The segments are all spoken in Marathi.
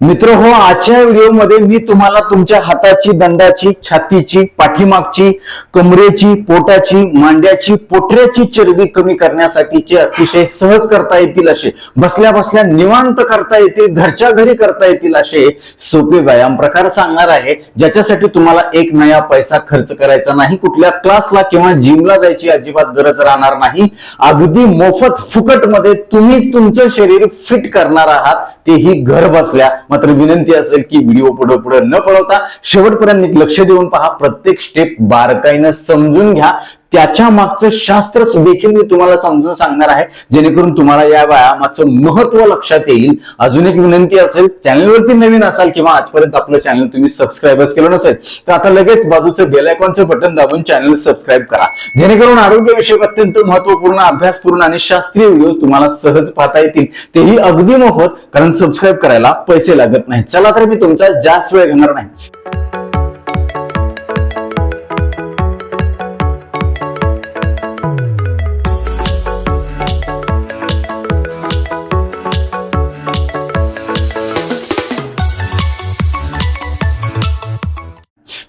मित्र हो आजच्या व्हिडिओमध्ये मी तुम्हाला तुमच्या हाताची दंडाची छातीची पाठीमागची कमरेची पोटाची मांड्याची पोटऱ्याची चरबी कमी करण्यासाठीचे अतिशय सहज करता येतील असे बसल्या बसल्या निवांत करता येतील घरच्या घरी करता येतील असे सोपे व्यायाम प्रकार सांगणार आहे ज्याच्यासाठी तुम्हाला एक नया पैसा खर्च करायचा नाही कुठल्या क्लासला किंवा जिमला जायची अजिबात गरज राहणार नाही अगदी मोफत फुकटमध्ये तुम्ही तुमचं शरीर फिट करणार आहात तेही घर बसल्या मात्र विनंती असेल की व्हिडिओ पुढे पुढे न पळवता शेवटपर्यंत लक्ष देऊन पहा. प्रत्येक स्टेप बारकाईनं समजून घ्या. त्याच्या मागचं शास्त्र देखील मी तुम्हाला समजून सांगणार आहे. जेणेकरून तुम्हाला या व्यायामाचं महत्त्व लक्षात येईल. अजून एक विनंती असेल चॅनलवरती नवीन असाल किंवा आजपर्यंत आपलं चॅनल तुम्ही सबस्क्राईबच केलं नसेल तर आता लगेच बाजूचं बेल आयकॉनचं बटन दाबून चॅनल सबस्क्राईब करा. जेणेकरून आरोग्याविषयक अत्यंत महत्त्वपूर्ण अभ्यासपूर्ण आणि शास्त्रीय व्हिडिओ तुम्हाला सहज पाहता येतील. तेही अगदी मोफत कारण सबस्क्राईब करायला पैसे लागत नाही चला तर मी तुमचा जास्त वेळ घेणार नाही.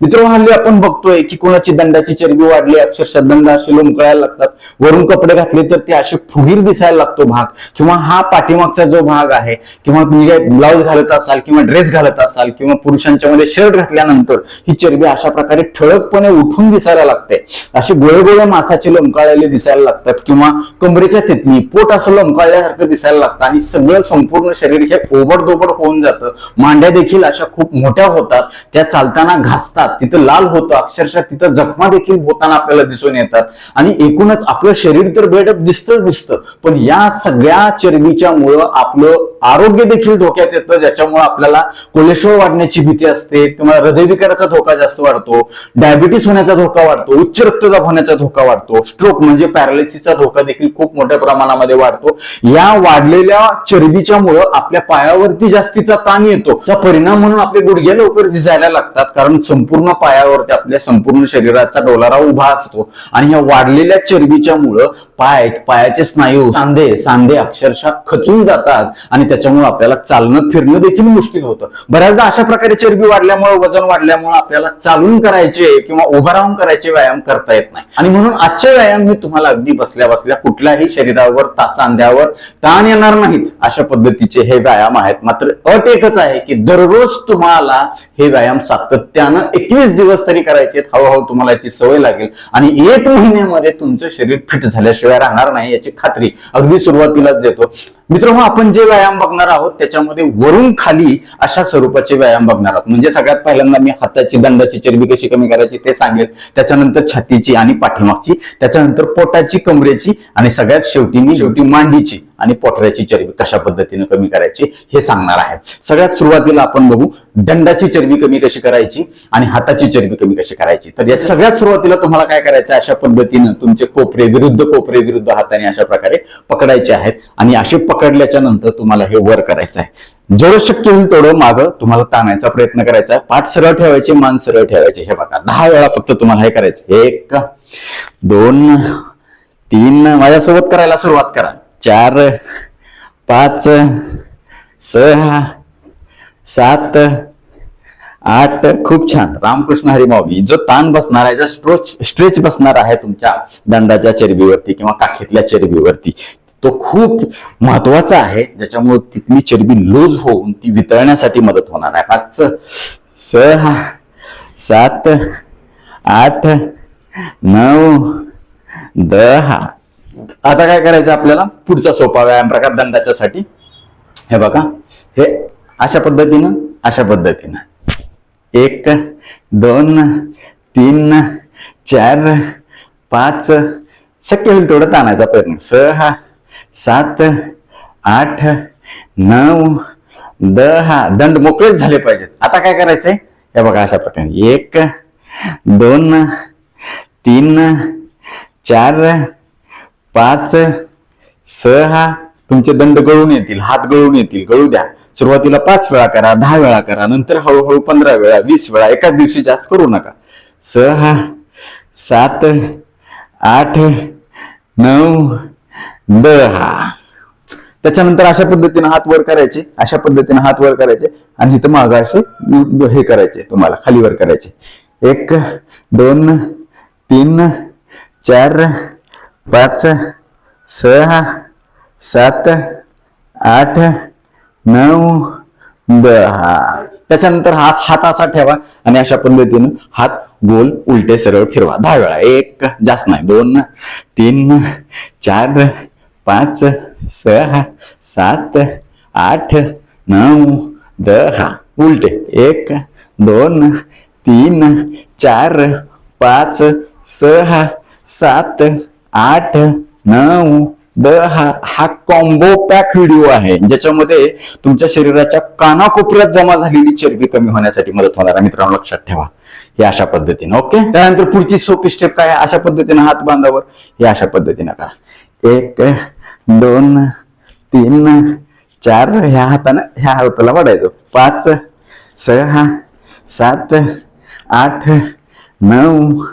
मित्र हल्ली आपण बघतोय की कोणाची दंडाची चरबी वाढली अक्षरशः दंड असे लोंबकळायला लागतात. वरून कपडे घातले तर ते असे फुगीर दिसायला लागतो भाग. किंवा हा पाठीमागचा जो भाग आहे किंवा तुम्ही काय ब्लाऊज घालत असाल किंवा ड्रेस घालत असाल किंवा पुरुषांच्या मध्ये शर्ट घातल्यानंतर ही चरबी अशा प्रकारे ठळकपणे उठून दिसायला लागते. असे गोळे गोळे मासाचे लोंबकाळलेले दिसायला लागतात किंवा कमरेच्या तिथली पोट असं लोंबकाळल्यासारखं दिसायला लागतं. आणि सगळं संपूर्ण शरीर हे ओबडदोबड होऊन जातं. मांड्या देखील अशा खूप मोठ्या होतात. त्या चालताना घासतात. तिथं लाल होतं अक्षरशः तिथं जखमा देखील होताना आपल्याला दिसून येतात. आणि एकूणच आपलं शरीर तर बेड दिसतच दिसतं पण या सगळ्या चरबीच्या मुळे आपलं आरोग्य देखील धोक्यात येतं ज्याच्यामुळे आपल्याला कोलेस्ट्रॉल वाढण्याची भीती असते किंवा हृदयविकाराचा धोका जास्त वाढतो डायबिटीस होण्याचा धोका वाढतो उच्च रक्तदाब होण्याचा धोका वाढतो स्ट्रोक म्हणजे पॅरालिसिसचा धोका देखील खूप मोठ्या प्रमाणामध्ये वाढतो. या वाढलेल्या चरबीच्या मुळे आपल्या पायावरती जास्तीचा ताण येतो. परिणाम म्हणून आपले गुडघे लवकर दिसायला लागतात कारण संपूर्ण पायावरती आपल्या संपूर्ण शरीराचा डोलारा उभा असतो. आणि या वाढलेल्या चरबीच्या मुळे पाय पायाचे स्नायू सांधे सांधे अक्षरशः खचून जातात. आणि त्याच्यामुळे आपल्याला चालणं फिरणं देखील मुश्किल होतं. बऱ्याचदा अशा प्रकारे चरबी वाढल्यामुळे वजन वाढल्यामुळे आपल्याला चालून करायचे किंवा उभा राहून करायचे व्यायाम करता येत नाही. आणि म्हणून आजचे व्यायाम मी तुम्हाला अगदी बसल्या बसल्या कुठल्याही शरीरावर ता- सांध्यावर ताण येणार नाहीत. अशा पद्धतीचे हे व्यायाम आहेत. मात्र अट एकच आहे की दररोज तुम्हाला हे व्यायाम सातत्यानं एकवीस दिवस तरी करायचे हळूहळू तुम्हाला याची सवय लागेल. आणि एक महिन्यामध्ये तुमचं शरीर फिट झाल्याशिवाय राहणार नाही याची खात्री अगदी सुरुवातीलाच देतो. मित्र आपण जे व्यायाम बघणार आहोत त्याच्यामध्ये वरून खाली अशा स्वरूपाचे व्यायाम बघणार आहोत. म्हणजे सगळ्यात पहिल्यांदा मी हाताची दंडाची चरबी कशी कमी करायची ते सांगेल. त्याच्यानंतर छातीची आणि पाठीमागची. त्याच्यानंतर पोटाची कमरेची आणि सगळ्यात शेवटी मी शेवटी. मांडीची. आणि पोटऱ्याची चरबी कशा पद्धतीने कमी करायची हे सांगणार आहे. सगळ्यात सुरुवातीला आपण बघू दंडाची चरबी कमी कशी करायची आणि हाताची चरबी कमी कशी करायची. तर या सगळ्यात सुरुवातीला तुम्हाला काय करायचं अशा पद्धतीनं तुमचे कोपरे विरुद्ध कोपरे विरुद्ध हाताने अशा प्रकारे पकडायचे आहेत आणि असे पकडल्याच्या नंतर तुम्हाला हे वर करायचं आहे. जेवढं शक्य होईल तेवढं मागं तुम्हाला ताणायचा प्रयत्न करायचा आहे. पाठ सरळ ठेवायचे मान सरळ ठेवायचे. हे बघा दहा वेळा फक्त तुम्हाला हे करायचं एक दोन तीन माझ्यासोबत करायला सुरुवात करा. चार पाच सहा सात आठ. खूप छान. रामकृष्ण हरी जो ताण बसणार आहे जो स्ट्रोच स्ट्रेच बसणार आहे तुमच्या दंडाच्या चरबीवरती किंवा काखेतल्या चरबीवरती तो खूप महत्त्वाचा आहे. ज्याच्यामुळे तिथली चरबी लूज होऊन ती वितळण्यासाठी मदत होणार आहे. पाच सहा सात आठ नऊ दहा. आता काय करायचं आपल्याला? पुढचा सोपा व्यायाम प्रकार दंडाच्यासाठी. हे बघा हे अशा पद्धतीनं अशा पद्धतीनं. एक दोन तीन चार पाच शक्य होईल तेवढं ताणायचा प्रयत्न. सहा सात आठ नऊ दहा. दंड मोकळेच झाले पाहिजेत. आता काय करायचंय? हे बघा अशा पद्धतीने. एक दोन तीन चार पाच सहा तुमचे दंड गळून येतील हात गळून येतील गळू द्या. सुरुवातीला पाच वेळा करा दहा वेळा करा नंतर हळूहळू पंधरा वेळा वीस वेळा एकाच दिवशी जास्त करू नका. सहा सात आठ नऊ दहा त्याच्यानंतर अशा पद्धतीनं हात वर करायचे अशा पद्धतीनं हात वर करायचे आणि इथं मागं असे हे करायचे तुम्हाला खाली वर करायचे. एक दोन तीन चार पाच सहा सात आठ नऊ दहा. त्याच्यानंतर हा हात असा ठेवा आणि अशा पद्धतीनं हात गोल उलटे सरळ फिरवा. दहा वेळा. एक जास्त नाही. दोन तीन चार पाच सहा सात आठ नऊ दहा. उलटे. एक दोन तीन चार पाच सहा सात आठ नऊ दहा हा कॉम्बो पॅक व्हिडिओ आहे. ज्याच्यामध्ये तुमच्या शरीराच्या कानाकोपऱ्यात जमा झालेली चरबी कमी होण्यासाठी मदत होणार आहे. मित्रांनो लक्षात ठेवा. हे अशा पद्धतीने ओके? त्यानंतर पुढची सोपी स्टेप काय अशा पद्धतीने हात बांधावर. हे अशा पद्धतीने करा. एक दोन तीन चार. ह्या हाताने ह्या हाताला वाढायचं. पाच सहा सात आठ नऊ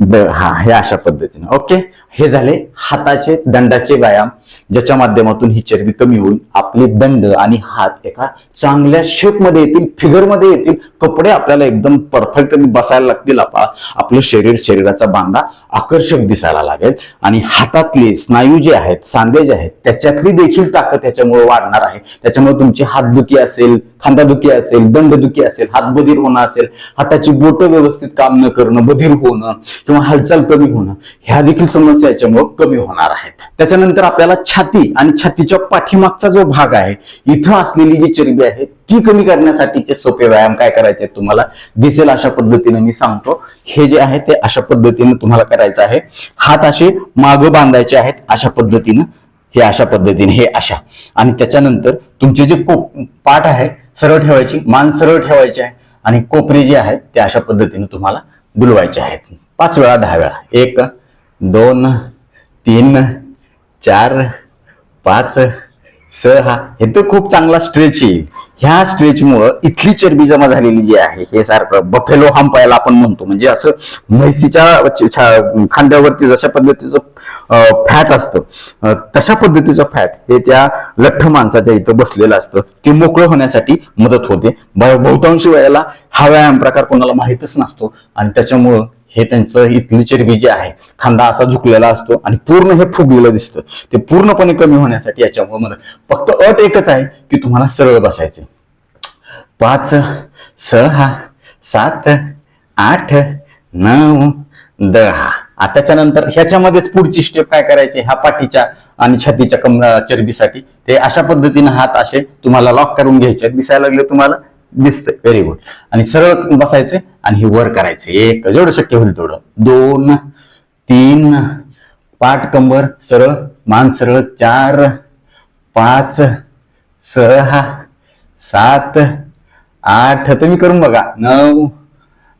दहा. हे अशा पद्धतीने ओके? हे झाले हाताचे दंडाचे व्यायाम ज्याच्या माध्यमातून ही चरबी कमी होईल आपले दंड आणि हात एका चांगल्या शेपमध्ये येतील फिगरमध्ये येतील कपडे आपल्याला एकदम परफेक्ट बसायला लागतील. आपला आपलं शरीर शरीराचा बांधा आकर्षक दिसायला लागेल. आणि हातातले स्नायू जे आहेत सांधे जे आहेत त्याच्यातली देखील ताकद त्याच्यामुळे वाढणार आहे. त्याच्यामुळे तुमची हातदुखी असेल खांदादुखी असेल दंडदुखी असेल हात बधीर होणं असेल हाताची बोटं व्यवस्थित काम न करणं बधीर होणं किंवा हालचाल कमी होणं ह्या देखील समस्या याच्यामुळे कमी होणार आहेत. त्याच्यानंतर आपल्याला छाती आणि छातीच्या पाठीमागचा जो भाग आहे इथं असलेली जी चरबी आहे ती कमी करण्यासाठीचे सोपे व्यायाम काय करायचे तुम्हाला दिसेल अशा पद्धतीने मी सांगतो. हे जे आहे ते अशा पद्धतीने तुम्हाला करायचं आहे. हात असे मागं बांधायचे आहेत अशा पद्धतीनं. हे अशा पद्धतीने हे अशा. आणि त्याच्यानंतर तुमचे जे कोप पाठ आहे सरळ ठेवायची मान सरळ ठेवायची आहे आणि कोपरे जे आहेत ते अशा पद्धतीने तुम्हाला डुलवायचे आहेत. पाच वेळा दहा वेळा. एक दोन तीन चार पाच सहा. हे तर खूप चांगला स्ट्रेच येईल ह्या स्ट्रेचमुळं इथली चरबी जमा झालेली जी आहे हे सारखं बफेलो हंपायला आपण म्हणतो. म्हणजे असं म्हैसीच्या छा- खांद्यावरती जशा पद्धतीचं फॅट असतं तशा पद्धतीचं फॅट हे त्या लठ्ठ माणसाच्या इथं बसलेलं असतं ते मोकळं होण्यासाठी मदत होते. ब- बहुतांश वेळेला हा व्यायाम प्रकार कोणाला माहीतच नसतो. आणि त्याच्यामुळं हे त्यांचं इथली चरबी जी आहे खांदा असा झुकलेला असतो आणि पूर्ण हे फुगलेलं दिसतं. ते पूर्णपणे कमी होण्यासाठी याच्यामुळे मदत. फक्त अट एकच आहे की तुम्हाला सरळ बसायचे पाच सहा सात आठ नऊ दहा. आता त्याच्यानंतर ह्याच्यामध्येच पुढची स्टेप काय करायची? ह्या पाठीच्या आणि छातीच्या कम चरबीसाठी. ते अशा पद्धतीने हात असे तुम्हाला लॉक करून घ्यायचे दिसायला लागले तुम्हाला. दिसतंय. व्हेरी गुड आणि सरळ बसायचे आणि हे वर करायचे. एक जेवढं शक्य होईल तेवढं. दोन तीन पाठ कंबर सरळ मान सरळ चार पाच सहा सात आठ तुम्ही करून बघा. नऊ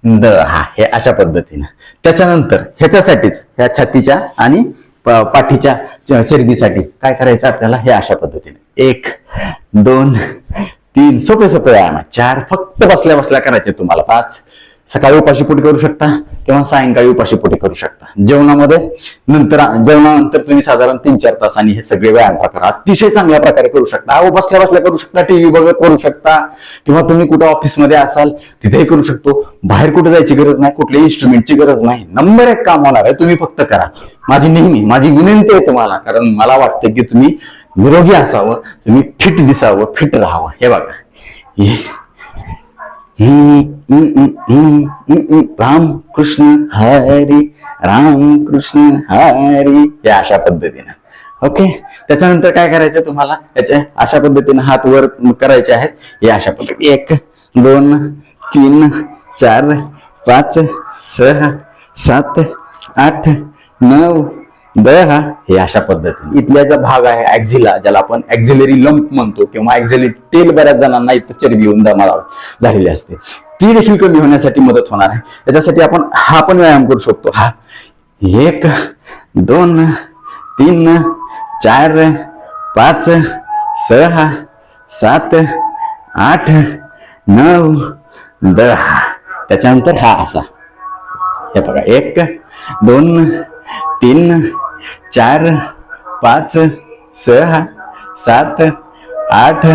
दहा. हे अशा पद्धतीनं. त्याच्यानंतर ह्याच्यासाठीच ह्या छातीच्या आणि प- पाठीच्या चरबीसाठी काय करायचं आपल्याला? हे अशा पद्धतीने. एक दोन तीन सोपे सोपे व्यायाम चार फक्त बसल्या बसल्या करायचे तुम्हाला. पाच. सकाळी उपाशी पोटी करू शकता किंवा सायंकाळी उपाशी पोटी करू शकता. जेवणामध्ये नंतर जेवणानंतर तुम्ही साधारण तीन चार तासांनी हे सगळे व्यायाम प्रकार अतिशय चांगल्या प्रकारे करू शकता. अहो बसल्या बसल्या करू शकता टीव्ही बघत करू शकता किंवा तुम्ही कुठं ऑफिसमध्ये असाल तिथेही करू शकतो. बाहेर कुठे जायची गरज नाही कुठल्याही इन्स्ट्रुमेंटची गरज नाही. नंबर एक काम होणार आहे तुम्ही फक्त करा. माझी नेहमी माझी विनंती आहे तुम्हाला कारण मला वाटतं की तुम्ही निरोगी असावं तुम्ही फिट दिसावं फिट राहावं. हे बघा. राम कृष्ण हरी राम कृष्ण हरी हे अशा पद्धतीनं. ओके? त्याच्यानंतर काय करायचं तुम्हाला? याच्या अशा पद्धतीने हात वर करायचे आहेत. हे अशा पद्धती एक दोन तीन चार पाच सहा सात आठ नऊ दहा हे अशा पद्धतीने. इथल्या जो भाग आहे ऍक्झिला ज्याला आपण ऍक्झिलरी लंप म्हणतो किंवा ऍक्झिलरी टेल बऱ्याच जणांना इथं चरबी येऊन दमा झालेली असते. ती देखील कमी होण्यासाठी मदत होणार आहे. त्याच्यासाठी आपण हा पण व्यायाम करू शकतो. हा. एक दोन तीन चार पाच सहा सात आठ नऊ दहा. त्याच्यानंतर हा असा. हे बघा. एक दोन तीन चार पाच सहा सात आठ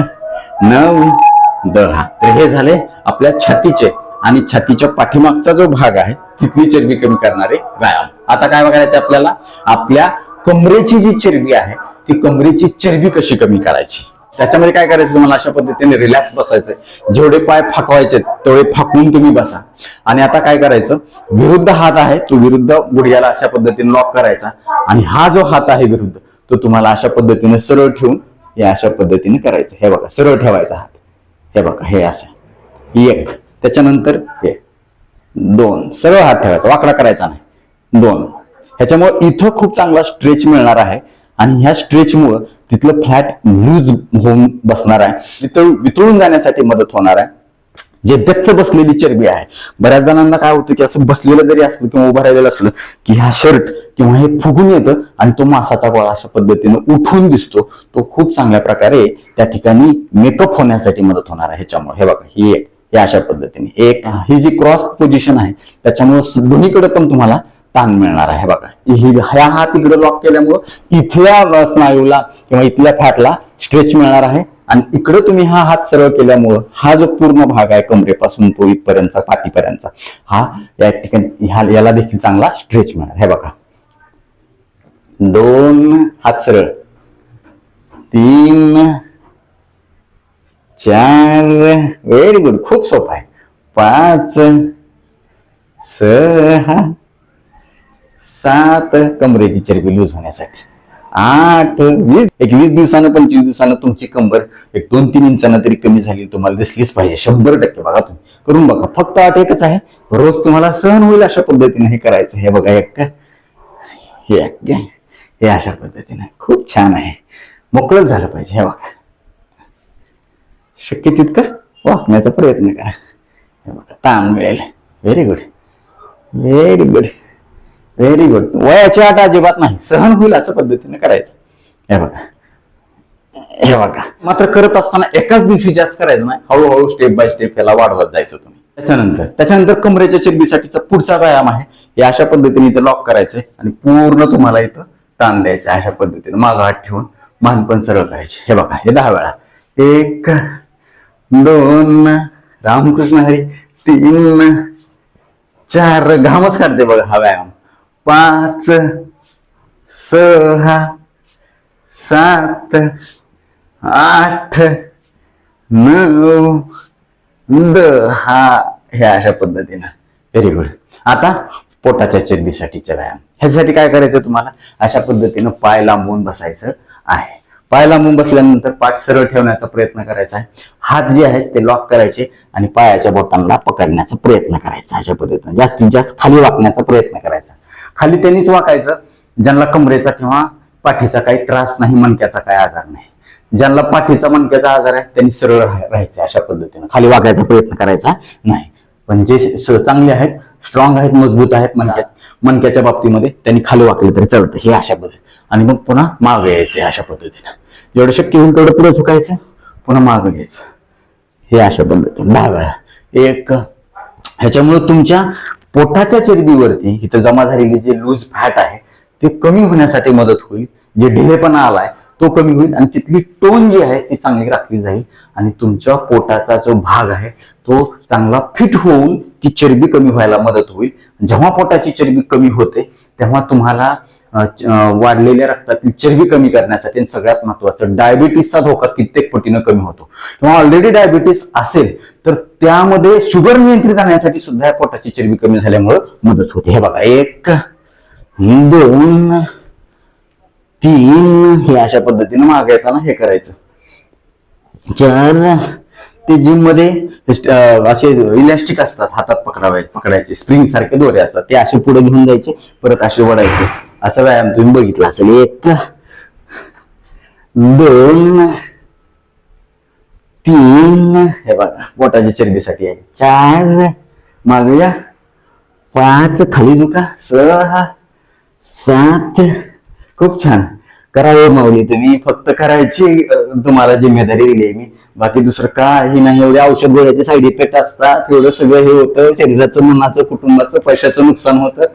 नऊ दहा. तर हे झाले आपल्या छातीचे आणि छातीच्या पाठीमागचा जो भाग आहे तिथली चरबी कमी करणारे व्यायाम. आता काय करायचं आपल्याला? आपल्या कमरेची जी चरबी आहे ती कमरेची चरबी कशी कमी करायची? त्याच्यामध्ये काय करायचं तुम्हाला? अशा पद्धतीने रिलॅक्स बसायचं जेवढे पाय फाकवायचे तेवढे फाकून तुम्ही बसा. आणि आता काय करायचं? विरुद्ध हात आहे तो विरुद्ध गुडघ्याला अशा पद्धतीने लॉक करायचा. आणि हा जो हात आहे विरुद्ध तो तुम्हाला अशा पद्धतीने सरळ ठेवून हे अशा पद्धतीने करायचं. हे बघा सरळ ठेवायचा हात. हे बघा हे असं. एक त्याच्यानंतर हे. दोन सरळ हात ठेवायचा. वाकडा करायचा नाही. दोन. ह्याच्यामुळे इथं खूप चांगला स्ट्रेच मिळणार आहे. आणि ह्या स्ट्रेचमुळं तिथलं फ्लॅट लूज होऊन बसणार आहे. तिथं वितळून जाण्यासाठी मदत होणार आहे. जे गच्च बसलेली चरबी आहे. बऱ्याच जणांना काय होतं की असं बसलेलं जरी असलं किंवा उभं राहिलेलं असलं की हा शर्ट किंवा हे फुगून येतं आणि तो मासाचा गोळा अशा पद्धतीने उठून दिसतो. तो खूप चांगल्या प्रकारे त्या ठिकाणी मेकअप होण्यासाठी मदत होणार आहे. ह्याच्यामुळे. हे बघा ही एक हे अशा पद्धतीने. एक ही जी क्रॉस पोझिशन आहे त्याच्यामुळे दोन्हीकडे पण तुम्हाला ताण मिळणार आहे. बघा ही ह्या हात इकडे लॉक केल्यामुळं इथल्या स्नायूला किंवा इथल्या फॅटला स्ट्रेच मिळणार आहे. आणि इकडे तुम्ही हा हात सरळ केल्यामुळं हा जो पूर्ण भाग आहे कमरेपासून तो इथपर्यंतचा पाठीपर्यंतचा हा या ठिकाणी ह्या याला देखील चांगला स्ट्रेच मिळणार. हे बघा. दोन हात सरळ. तीन. चार. व्हेरी गुड खूप सोपं आहे. पाच. सहा. सात कमरेची चरबी लूज होण्यासाठी. आठ वीस एक वीस दिवसानं पंचवीस दिवसानं तुमची कंबर एक दोन तीन इंचानं तरी कमी झाली तुम्हाला दिसलीच पाहिजे. शंभर टक्के बघा तुम्ही. करून बघा. फक्त आठ एकच आहे. रोज तुम्हाला सहन होईल अशा पद्धतीने हे करायचं. हे बघा एक. हे एक हे अशा पद्धतीने. खूप छान आहे. मोकळंच झालं पाहिजे. हे बघा. शक्य तितकं वाकण्याचा प्रयत्न करा. हे बघा. ताण मिळेल. Very good very good very good वयाची आठ अजिबात नाही. सहन होईल असं पद्धतीने करायचं. हे बघा. हे बघा. मात्र करत असताना एकाच दिवशी जास्त करायचं नाही. हळूहळू स्टेप बाय स्टेप याला वाढवत जायचं तुम्ही. त्याच्यानंतर त्याच्यानंतर कमरेच्या चरबीसाठीचा पुढचा व्यायाम आहे. हे अशा पद्धतीने इथं लॉक करायचंय आणि पूर्ण तुम्हाला इथं ताण द्यायचं अशा पद्धतीने. मागं हात ठेवून मान पण सरळ करायचे. हे बघा हे दहा वेळा. एक दोन रामकृष्ण हरी तीन चार. घामच काढते बघा हा व्यायाम. पाच सहा सात आठ नऊ दहा. ह्या अशा पद्धतीनं. व्हेरी गुड आता पोटाच्या चरबीसाठीचा व्यायाम. ह्यासाठी काय करायचं तुम्हाला? अशा पद्धतीनं पाय लांबून बसायचं आहे. पाय लांबून बसल्यानंतर पाठ सरळ ठेवण्याचा प्रयत्न करायचा आहे. हात जे आहेत ते लॉक करायचे आणि पायाच्या बोटांना पकडण्याचा प्रयत्न करायचा अशा पद्धतीनं. जास्तीत जास्त खाली वाकण्याचा प्रयत्न करायचा. खाली त्यांनीच वाकायचं. ज्यांना कमरेचा किंवा पाठीचा काही त्रास नाही मणक्याचा काही आजार नाही. ज्यांना पाठीचा मणक्याचा आजार आहे त्यांनी सरळ राहायचं अशा पद्धतीनं. खाली वाकायचा प्रयत्न करायचा नाही. पण जे चांगले आहेत स्ट्रॉंग आहेत मजबूत आहेत मणक्यात मणक्याच्या बाबतीमध्ये त्यांनी खाली वाकले तरी चालतं हे अशा पद्धती आणि मग पुन्हा मागं यायचं अशा पद्धतीनं. जेवढं शक्य होईल तेवढं पुढे झुकायचं पुन्हा मागं घ्यायचं. हे अशा पद्धतीने. दहा वेळा. एक ह्याच्यामुळे तुमच्या पोटाच्या चरबीवरती इथं जमा झालेली जे लूज फॅट आहे ते कमी होण्यासाठी मदत होईल. जे ढिलेपणा आलाय तो कमी होईल आणि तिथली टोन जी आहे ती चांगली राखली जाईल. आणि तुमच्या पोटाचा जो भाग आहे तो चांगला फिट होऊन ती चरबी कमी व्हायला मदत होईल. जेव्हा पोटाची चरबी कमी होते तेव्हा तुम्हाला वाढलेल्या रक्तातील चरबी कमी करण्यासाठी सगळ्यात महत्वाचं डायबिटीसचा धोका कित्येक पटीनं कमी होतो. किंवा ऑलरेडी डायबिटीस असेल तर त्यामध्ये शुगर नियंत्रित आणण्यासाठी सुद्धा या पोटाची चरबी कमी झाल्यामुळे मदत होते. हे बघा एक दोन तीन हे अशा पद्धतीने मागे येताना हे करायचं. चार ते जिममध्ये असे इलॅस्टिक असतात हातात पकडावे पकडायचे स्प्रिंग सारखे दोरे असतात ते असे पुढे घेऊन जायचे परत असे वडायचे असा व्यायाम तुम्ही बघितला असेल. एक दोन तीन हे बघा पोटाच्या चरबीसाठी आहे. चार मागूया. पाच खाली झुका. सहा सात. खूप छान. करावे माऊली तुम्ही फक्त करायची तुम्हाला जिम्मेदारी दिली आहे मी. बाकी दुसरं काही नाही एवढे औषध गोळ्याचे साईड इफेक्ट असतात. एवढं सगळं हे होतं. शरीराचं मनाचं कुटुंबाचं पैशाचं नुकसान होतं.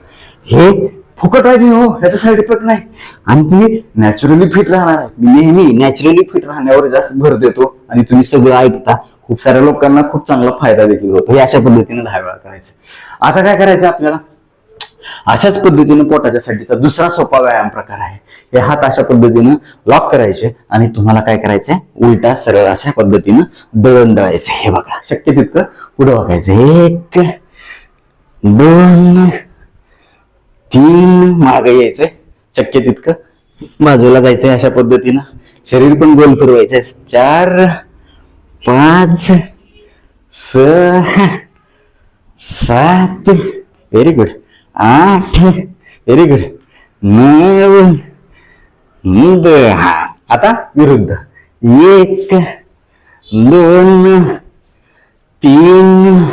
हे फुकट आहे मी हो याचा साईड इफेक्ट नाही. आणि तुम्ही नॅचरली फिट राहणार आहे. मी नेहमी नॅचरली फिट राहण्यावर जास्त भर देतो आणि तुम्ही सगळं ऐकता. खूप साऱ्या लोकांना खूप चांगला फायदा देखील होतो. हे अशा पद्धतीने दहा वेळा करायचं. आता काय करायचं आपल्याला? अशाच पद्धतीने पोटाच्या साठीचा दुसरा सोपा व्यायाम प्रकार आहे. हे हात अशा पद्धतीनं लॉक करायचे आणि तुम्हाला काय करायचंय? उलटा सरळ अशा पद्धतीनं दळण दळायचं. हे बघा शक्य तितकं पुढे बघायचं. एक दोन तीन मागे यायचंय. शक्य तितकं. बाजूला जायचंय अशा पद्धतीनं. शरीर पण गोल फिरवायचंय. चार पाच सहा सात. व्हेरी गुड आठ. व्हेरी गुड नऊ. दहा आता विरुद्ध. एक दोन तीन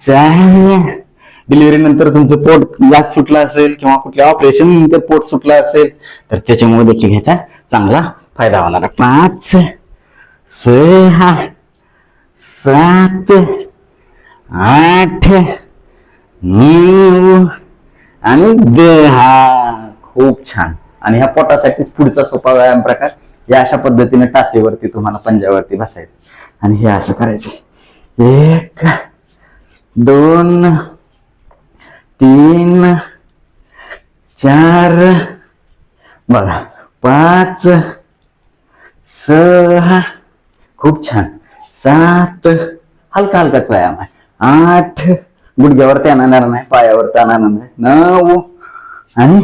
चार डिलिव्हरी नंतर तुमचं पोट जास्त सुटलं असेल किंवा कुठल्या ऑपरेशन नंतर पोट सुटलं असेल तर त्याच्यामुळे देखील ह्याचा चांगला फायदा होणार पाच सहा सात आठ नऊ आणि दहा. खूप छान. आणि ह्या पोटासाठीच पुढचा सोपा व्यायाम प्रकार या अशा पद्धतीने टाचेवरती तुम्हाला पंजावरती बसायचं. आणि हे असं करायचं. एक दोन तीन चार बघा पाच सहा खूप छान. सात हलका हलकाच व्यायाम आहे. आठ गुडघ्यावर ताण नाही पायावर ताण नाही. नऊ आणि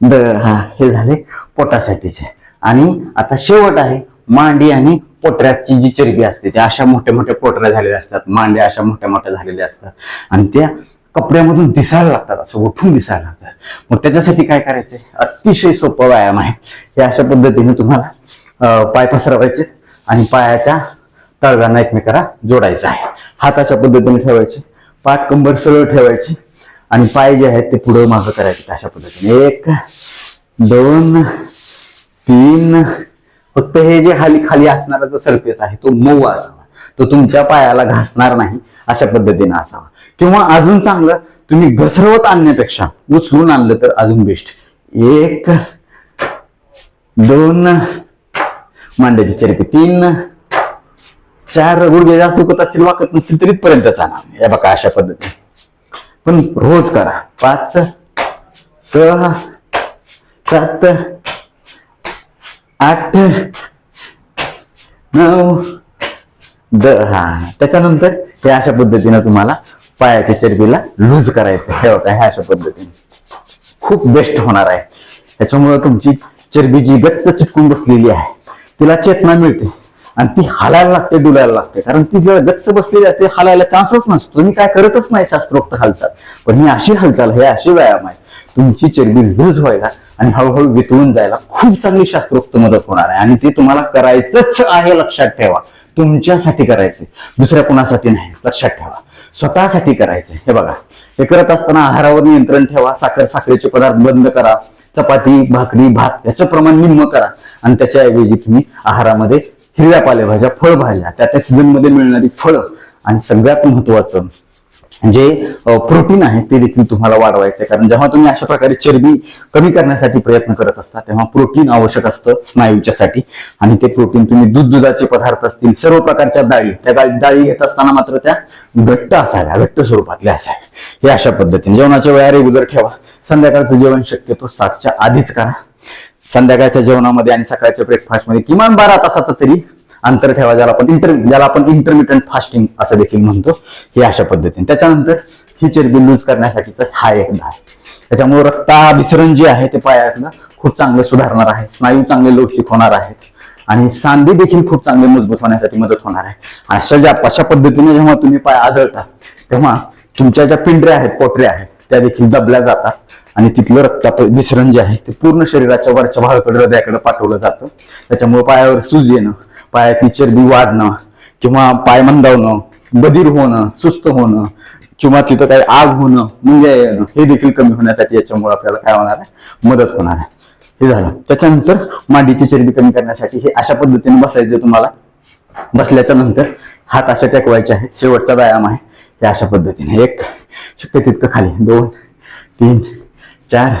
दहा. हे झाले पोटासाठीचे. आणि आता शेवट आहे मांडी आणि पोटऱ्याची जी चरबी असते त्या अशा मोठ्या मोठ्या पोटऱ्या झालेल्या असतात. मांड्या अशा मोठ्या मोठ्या झालेल्या असतात. आणि त्या कपड्यामधून दिसायला लागतात असं उठून दिसायला लागतात. मग त्याच्यासाठी काय करायचंय अतिशय सोपं व्यायाम आहे. हे अशा पद्धतीने तुम्हाला पाय पसरवायचे आणि पायाच्या तळव्यांना एकमेकाला जोडायचं आहे. हात अशा पद्धतीने ठेवायचे पाठ कंबर सरळ ठेवायची आणि पाय जे आहेत ते पुढं मागं करायचे अशा पद्धतीने. एक दोन तीन फक्त हे जे खाली खाली असणारा जो सरफेस आहे तो मऊ असावा. तो तुमच्या पायाला घासणार नाही अशा पद्धतीने असावा. किंवा अजून चांगलं तुम्ही घसरवत आणण्यापेक्षा उचलून आणलं तर अजून बेस्ट एक दोन मांड्याची चरित्र तीन चार गुडघे जास्त दुखत असतील वाकत नसतील तरी पर्यंत आणा या बघा अशा पद्धतीने. पण रोज करा. पाच सहा सात आठ नऊ दहा त्याच्यानंतर हे अशा पद्धतीनं तुम्हाला पायाच्या चरबीला लूज करायचं हे बघा ह्या अशा पद्धतीने. खूप बेस्ट होणार आहे. त्याच्यामुळं तुमची चरबी जी गच्च चिटकून बसलेली आहे तिला चेतना मिळते आणि ती हालायला लागते डुलायला लागते. कारण ती जेव्हा गच्च बसलेली असते हालायला चान्सच नसतो. तुम्ही काय करतच नाही शास्त्रोक्त हालचाल. पण ही अशी हालचाल हे अशी व्यायाम आहे. तुमची चरबी लूज व्हायला आणि हळूहळू वितळून जायला खूप चांगली शास्त्रोक्त मदत होणार आहे. आणि ती तुम्हाला करायचंच आहे लक्षात ठेवा. तुमच्यासाठी करायचे. दुसऱ्या कुणासाठी नाही. लक्षात ठेवा. स्वतःसाठी करायचे. हे बघा. हे करत असताना आहारावर नियंत्रण ठेवा. साखर साखरेचे पदार्थ बंद करा. चपाती भाकरी भात याचं प्रमाण निम्म करा. आणि त्याच्याऐवजी तुम्ही आहारामध्ये हिरव्या पालेभाज्या फळभाज्या त्या त्या सीझनमध्ये मिळणारी फळं. आणि सगळ्यात महत्वाचं जे प्रोटीन आहे ते देखील तुम्हाला वाढवायचं आहे कारण जेव्हा तुम्ही अशा प्रकारे चरबी कमी करण्यासाठी प्रयत्न करत असता तेव्हा प्रोटीन आवश्यक असतं स्नायूच्यासाठी. आणि ते प्रोटीन तुम्ही दूध दुधाचे पदार्थ असतील सर्व प्रकारच्या डाळी त्या डाळी डाळी घेत असताना मात्र त्या घट्ट असाव्या घट्ट स्वरूपातल्या असाव्या. हे अशा पद्धतीने. जेवणाच्या वेळा रेग्युलर ठेवा. संध्याकाळचं जेवण शक्यतो सातच्या आधीच करा. संध्याकाळच्या जेवणामध्ये आणि सकाळच्या ब्रेकफास्टमध्ये किमान बारा तासाचं तरी अंतर ठेवा ज्याला आपण इंटर ज्याला आपण इंटरमिटंट फास्टिंग असं देखील म्हणतो हे अशा पद्धतीने. त्याच्यानंतर ही चरबी लूज करण्यासाठीचा हा एक आहे त्याच्यामुळे रक्ताभिसरण जे आहे ते पायातलं खूप चांगलं सुधारणार आहे. स्नायू चांगले लवचिक होणार आहेत. आणि सांधे देखील खूप चांगले मजबूत होण्यासाठी मदत होणार आहे. अशा ज्या अशा पद्धतीने जेव्हा तुम्ही पाय आदळता तेव्हा तुमच्या ज्या पिंढऱ्या आहेत पोटऱ्या आहेत त्या देखील दबल्या जातात. आणि तिथलं रक्त विसरण जे आहे ते पूर्ण शरीराच्या वरच्या भागाकडे हृदयाकडे पाठवलं जातं. त्याच्यामुळे पायावर सूज येणं पायातली चरबी वाढणं किंवा पाय मंदावणं बधीर होणं सुस्त होणं किंवा तिथं काही आग होणं मुंग्या येणं हे देखील कमी होण्यासाठी याच्यामुळे आपल्याला काय होणार आहे? मदत होणार आहे. हे झालं. त्याच्यानंतर मांडीची चरबी कमी करण्यासाठी हे अशा पद्धतीने बसायचं तुम्हाला. बसल्याच्या नंतर हात असे टेकवायचे आहेत. शेवटचा व्यायाम आहे. हे अशा पद्धतीने. एक शक्य तितकं खाली. दोन तीन चार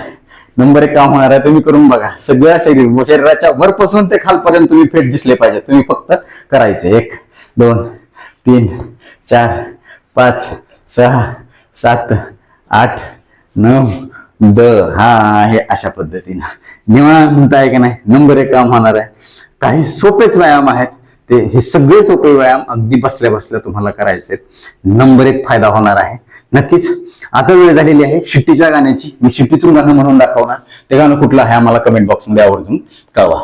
नंबर एक काम होणार आहे तुम्ही करून बघा. सगळ्या शरीर शरीराच्या वरपासून ते खालपर्यंत तुम्ही फिट दिसले पाहिजे. तुम्ही फक्त करायचे. एक दोन तीन चार पाच सहा सात आठ नऊ द हा हे अशा पद्धतीनं. निवांत आहे की नाही? नंबर एक काम होणार आहे. काही सोपेच व्यायाम आहेत. ते हे सगळे सोपे व्यायाम अगदी बसल्या बसल्या तुम्हाला करायचे आहेत नंबर एक फायदा होणार आहे. नक्कीच. आता वेळ झालेली आहे शिट्टीच्या गाण्याची. मी शिट्टीतून गाणं म्हणून दाखवणार. ते गाणं कुठलं आहे आम्हाला कमेंट बॉक्समध्ये आवर्जून कळवा.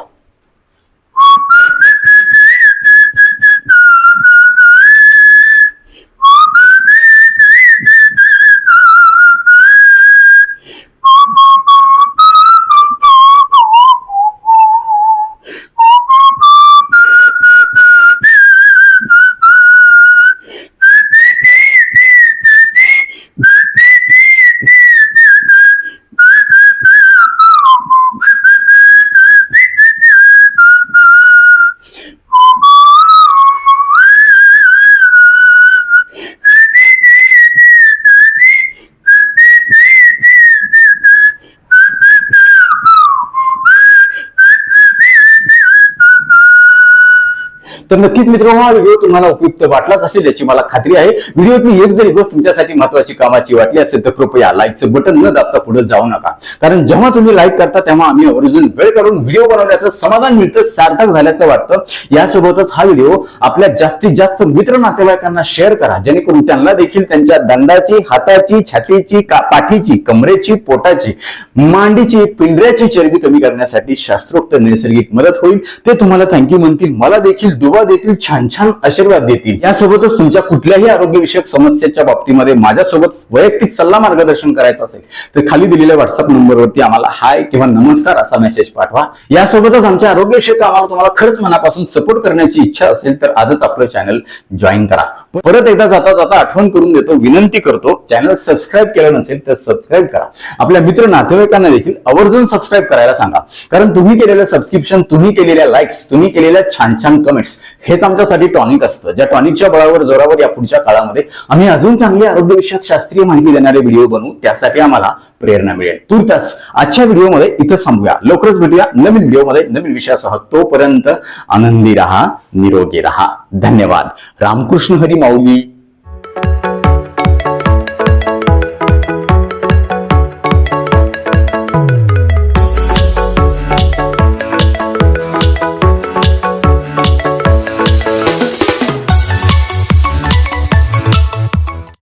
तर नक्कीच मित्रांनो हा व्हिडिओ तुम्हाला उपयुक्त वाटलाच असेल याची मला खात्री आहे. व्हिडिओतली एक जरी गोष्ट तुमच्यासाठी महत्वाची कामाची वाटली असेल तर कृपया लाईकचं बटन न दाबता पुढे जाऊ नका. कारण जेव्हा तुम्ही लाईक करता तेव्हा आम्ही आवर्जून वेळ काढून व्हिडिओ बनवण्याचं समाधान मिळतं सार्थक झाल्याचं वाटतं. यासोबतच हा व्हिडिओ आपल्या जास्तीत जास्त मित्र नातेवाईकांना शेअर करा. जेणेकरून त्यांना देखील त्यांच्या दंडाची हाताची छातीची का- पाठीची कमरेची पोटाची मांडीची पिंढऱ्याची चरबी कमी करण्यासाठी शास्त्रोक्त नैसर्गिक मदत होईल. ते तुम्हाला थँक्यू म्हणतील. मला देखील दुवा देतील छान छान आशीर्वाद देतील. यासोबतच तुमच्या कुठल्याही आरोग्यविषयक समस्येच्या बाबतीमध्ये माझ्यासोबत वैयक्तिक सल्ला मार्गदर्शन करायचं असेल तर खाली दिलेल्या व्हॉट्सअप नंबरवरती आम्हाला हाय किंवा नमस्कार असा मेसेज पाठवा. यासोबतच आमच्या आरोग्यविषयक कामाला तुम्हाला खरंच मनापासून सपोर्ट करण्याची इच्छा असेल तर आजच आपलं चॅनल जॉईन करा. परत एकदा जाता जाता आठवण करून देतो विनंती करतो चॅनल सबस्क्राईब केलं नसेल तर सबस्क्राईब करा. आपल्या मित्र नातेवाईकांना देखील आवर्जून सबस्क्राईब करायला सांगा. कारण तुम्ही केलेलं सबस्क्रिप्शन तुम्ही केलेल्या लाईक्स तुम्ही केलेल्या छान छान कमेंट्स हेच आमच्यासाठी टॉनिक असतं. ज्या टॉनिकच्या बळावर जोरावर या पुढच्या काळामध्ये आम्ही अजून चांगली आरोग्यविषयक शास्त्रीय माहिती देणारे व्हिडिओ बनवू त्यासाठी आम्हाला प्रेरणा मिळेल. तुर्तास आजच्या व्हिडिओमध्ये इथं संपूया लवकरच भेटूया नवीन व्हिडिओमध्ये नवीन विषयासह. तोपर्यंत आनंदी राहा निरोगी राहा. धन्यवाद. रामकृष्ण हरी माऊली